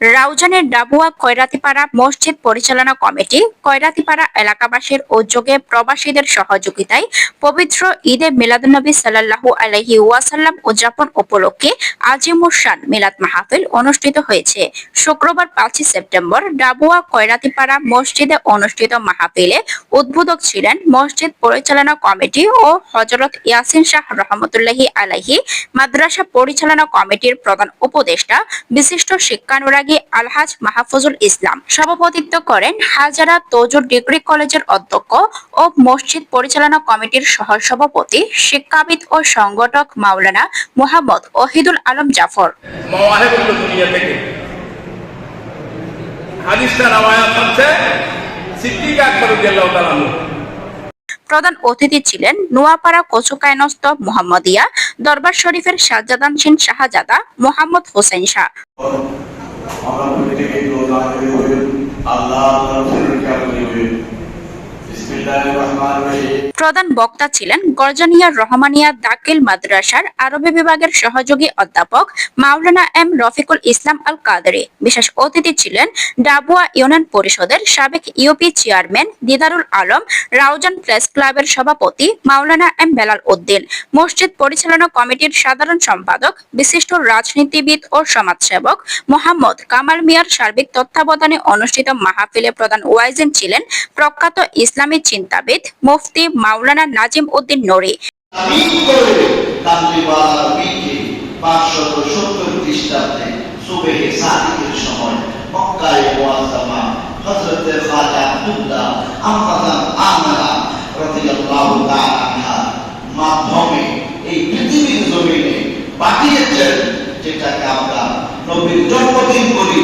রাউজানের ডাবুয়া কয়রাতিপাড়া মসজিদ পরিচালনা কমিটি কয়রাতিপাড়া এলাকাবাসীর উদ্যোগে প্রবাসীদের সহযোগিতায় পবিত্র ঈদে মিলাদুন্নবী সাল্লাল্লাহু আলাইহি ওয়াসাল্লাম উদযাপন উপলক্ষে আজিমুসান মিলাদ মাহফিল অনুষ্ঠিত হয়েছে। শুক্রবার পাঁচই সেপ্টেম্বর ডাবুয়া কয়রাতিপাড়া মসজিদে অনুষ্ঠিত মাহফিলে উদ্বোধক ছিলেন মসজিদ পরিচালনা কমিটি ও হজরত ইয়াসিন শাহ রহমতুল্লাহি আলাইহি মাদ্রাসা পরিচালনা কমিটির প্রধান উপদেষ্টা বিশিষ্ট শিক্ষানুরাগী আলহাজ মাহফুজুল ইসলাম। সভাপতিত্ব করেন হাজারা তজুর ডিগ্রি কলেজের অধ্যক্ষ ও মসজিদ পরিচালনা কমিটির সহসভাপতি শিক্ষাবিদ ও সংগঠক মাওলানা মোহাম্মদ ওহিদুল আলম জাফর। মওয়াহেবুল দুনিয়া থেকে। হাদিসটা রাওয়ায়াত হচ্ছে সিদ্দিক আকবর রাদিয়াল্লাহু তাআলা প্রধান অতিথি ছিলেন নোয়াপাড়া কচুকায়নস্ত মোহাম্মদিয়া দরবার শরীফের শাহজাদানসীন শাহজাদা মোহাম্মদ হোসেন শাহ। اللہ کرے ہوئے۔ اللہ کیا بنے ہوئے بسم اللہ الرحمن الرحیم۔ প্রধান বক্তা ছিলেন গর্জানিয়া রহমানিয়া দাকিল মাদ্রাসার আরবি বিভাগের সহযোগী অধ্যাপক মাওলানা এম রফিকুল ইসলাম আল কাদরি বিশেষ অতিথি ছিলেন ডাবুয়া ইউনিয়ন পরিষদের সাবেক UP chairman Didarul Alam, Raozan press ক্লাবের সভাপতি মাওলানা এম বেলাল উদ্দিন, মসজিদ পরিচালনা কমিটির সাধারণ সম্পাদক, বিশিষ্ট রাজনীতিবিদ ও সমাজসেবক মোহাম্মদ কামাল মিয়ার সার্বিক তত্ত্বাবধানে অনুষ্ঠিত মাহফিলে প্রধান ওয়াইজেন ছিলেন প্রখ্যাত ইসলামী চিন্তাবিদ মুফতি মাওলানা নাজিম উদ্দিন নড়ি করে পাঠিয়েছেন যেটাকে আমরা নবীর জন্মদিন বলি।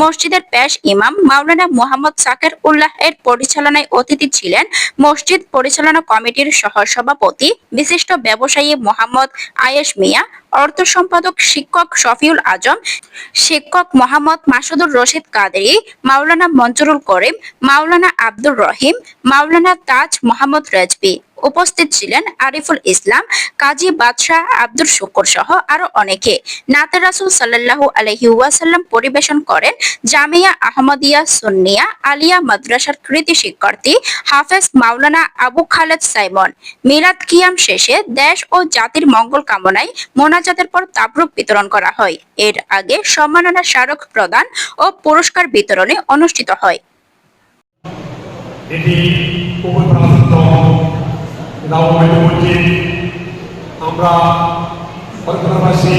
মসজিদের পেশ ইমাম মাওলানা মোহাম্মদ সাকের উল্লাহ এর পরিচালনায় অতিথি ছিলেন মসজিদ পরিচালনা কমিটির সহসভাপতি বিশিষ্ট ব্যবসায়ী মোহাম্মদ আয়েশ মিয়া, অর্থ সম্পাদক শিক্ষক শফিউল আজম, শিক্ষক মোহাম্মদ মাসুদুর রশিদ কাদেরি, মাওলানা মঞ্জুরুল করিম, মাওলানা আব্দুর রহিম, মাওলানা তাজ মোহাম্মদ রেজবি উপস্থিত ছিলেন আরিফুল ইসলাম, কাজী বাদশাহ আব্দুল শুকুর সহ আরও অনেকে। নাতে রাসুল সাল্লাল্লাহু আলাইহি ওয়াসাল্লাম পরিবেশন করেন জামিয়া আহমদিয়া সুন্নিয়া আলিয়া মাদ্রাসার কৃতি শিক্ষার্থী হাফেজ মাওলানা আবু খালেদ সাইমন। মিলাদ কিয়াম শেষে দেশ ও জাতির মঙ্গল কামনায় মোনাজাতের পর তাবরুক বিতরণ করা হয়। এর আগে সম্মাননা স্মারক প্রদান ও পুরস্কার বিতরণে অনুষ্ঠিত হয়। এটি নবমের মসজিদ আমরা কলকাতাবাসী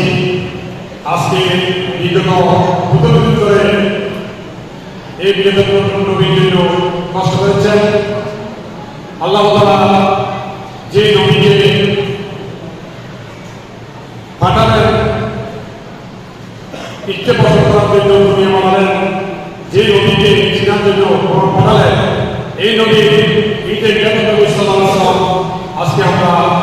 ধরে এই বিগত কষ্ট করেছেন আল্লাহ তাআলা যে নবীকে পাঠালেন পছন্দ করার জন্য যে নবীকে এই নবী বিরাট Obrigado.